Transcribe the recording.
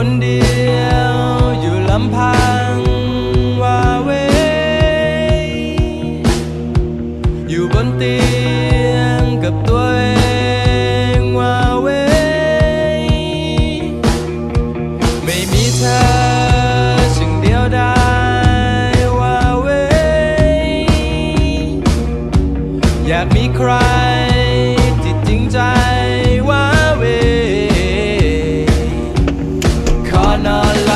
คนเดียวอยู่ลำพังว่าเวอยู่บนเตียงกับตัวเองว่าเวไม่มีเธอจึงเดียวดายว่าเวอยากมีใคร banal